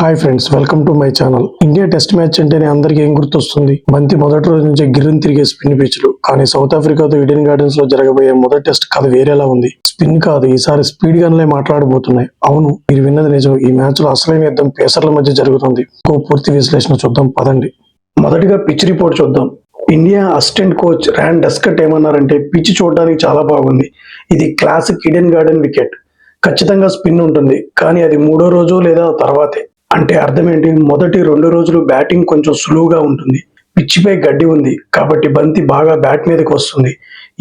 Hi friends welcome to my channel. India test match అంటేనే అందరికీ ఏం గుర్తొస్తుంది? బంతి మొదటి రోజు నుంచి గిరిని తిరిగే స్పిన్ పిచ్లు కానీ సౌత్ ఆఫ్రికాతో ఈడెన్ గార్డెన్స్లో జరగబోయే మొదటి టెస్ట్ కథ వేరేలా ఉంది. స్పిన్ కాదు ఈసారి స్పీడ్ గన్లే మాట్లాడబోతున్నాయి. అవును మీరు విన్నది నిజం. ఈ మ్యాచ్లో అసలైన యుద్ధం పేసర్ల మధ్య జరుగుతుంది. ఇంకో పూర్తి విశ్లేషణ చూద్దాం పదండి. మొదటిగా పిచ్ రిపోర్ట్ చూద్దాం. India assistant coach Ryan Doeschate ఏమన్నారంటే పిచ్ చూడడానికి చాలా బాగుంది. ఇది క్లాసిక్ ఈడెన్ గార్డెన్ వికెట్. ఖచ్చితంగా స్పిన్ ఉంటుంది. కానీ అది మూడో రోజు లేదా తర్వాతే? అంటే అర్థం ఏంటి? మొదటి రెండు రోజులు బ్యాటింగ్ కొంచెం సులువుగా ఉంటుంది. పిచ్చిపై గడ్డి ఉంది. కాబట్టి బంతి బాగా బ్యాట్ మీదకి వస్తుంది.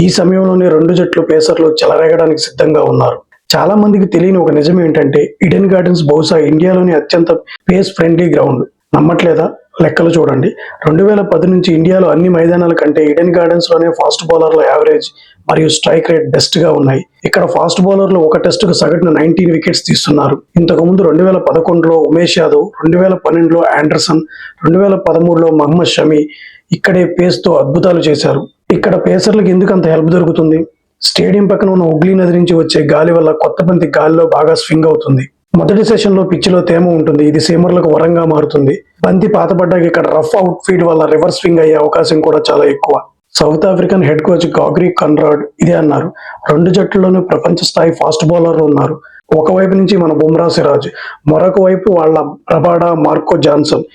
ఈ సమయంలోనే రెండు జట్లు పేసర్లు చెలరేగడానికి సిద్ధంగా ఉన్నారు. చాలా మందికి తెలియని ఒక నిజం ఏంటంటే ఇడెన్ గార్డెన్స్ బహుశా ఇండియాలోని అత్యంత పేస్ ఫ్రెండ్లీ గ్రౌండ్ నమ్మట్లేదా? లెక్కలు చూడండి. రెండు వేల పది నుంచి ఇండియాలో అన్ని మైదానాల కంటే ఈడెన్ గార్డెన్స్లోనే ఫాస్ట్ బౌలర్ల యావరేజ్ మరియు స్ట్రైక్ రేట్ బెస్ట్గా ఉన్నాయి. ఇక్కడ ఫాస్ట్ బౌలర్లు ఒక టెస్ట్కు సగటున నైన్టీన్ వికెట్స్ తీస్తున్నారు. ఇంతకు ముందు రెండు వేల పదకొండులో ఉమేష్ యాదవ్ రెండు వేల పన్నెండులో ఆండర్సన్ రెండు వేల పదమూడులో మహమ్మద్ షమి ఇక్కడే పేస్తో అద్భుతాలు చేశారు. ఇక్కడ పేసర్లకు ఎందుకు అంత హెల్ప్ దొరుకుతుంది? స్టేడియం పక్కన ఉన్న హుగ్లీ నది నుంచి వచ్చే గాలి వల్ల కొత్త బంతి గాలిలో బాగా స్వింగ్ అవుతుంది. మొదటి సెషన్లో పిచ్చిలో తేమ ఉంటుంది. ఇది సీమర్లకు వరంగా మారుతుంది. బంతి పాతపడ్డాక ఇక్కడ రఫ్ అవుట్ ఫీడ్ వల్ల రివర్స్ స్వింగ్ అయ్యే అవకాశం కూడా చాలా ఎక్కువ. South African head coach గాగ్రీ Conrad ఇదే అన్నారు. రెండు జట్లలోనూ ప్రపంచ స్థాయి ఫాస్ట్ బౌలర్లు ఉన్నారు. ఒకవైపు నుంచి మన బుమ్రా సిరాజ్ మరొక వైపు వాళ్ళ రబాడా మార్కో జాన్సన్.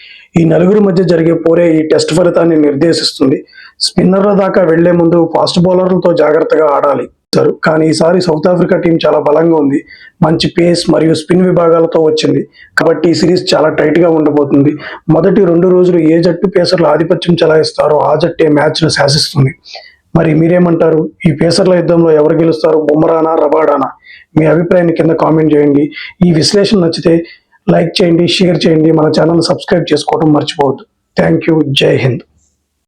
ఈ నలుగురి మధ్య జరిగే పోరే ఈ టెస్ట్ ఫలితాన్ని నిర్దేశిస్తుంది. స్పిన్నర్ల దాకా వెళ్ళే ముందు ఫాస్ట్ బౌలర్లతో జాగ్రత్తగా ఆడాలి. ఇస్తారు. కానీ ఈసారి సౌత్ ఆఫ్రికా టీం చాలా బలంగా ఉంది. మంచి పేస్ మరియు స్పిన్ విభాగాలతో వచ్చింది. కాబట్టి ఈ సిరీస్ చాలా టైట్గా ఉండబోతుంది. మొదటి రెండు రోజులు ఏ జట్టు పేసర్లు ఆధిపత్యం చెలాయిస్తారో ఆ జట్టే మ్యాచ్ను శాసిస్తుంది. మరి మీరేమంటారు? ఈ పేసర్ల యుద్ధంలో ఎవరు గెలుస్తారు? బుమ్రానా రబాడానా? మీ అభిప్రాయాన్ని కింద కామెంట్ చేయండి. ఈ విశ్లేషణ నచ్చితే లైక్ చేయండి షేర్ చేయండి. మన ఛానల్ సబ్స్క్రైబ్ చేసుకోవడం మర్చిపోవద్దు. థ్యాంక్ యూ జై హింద్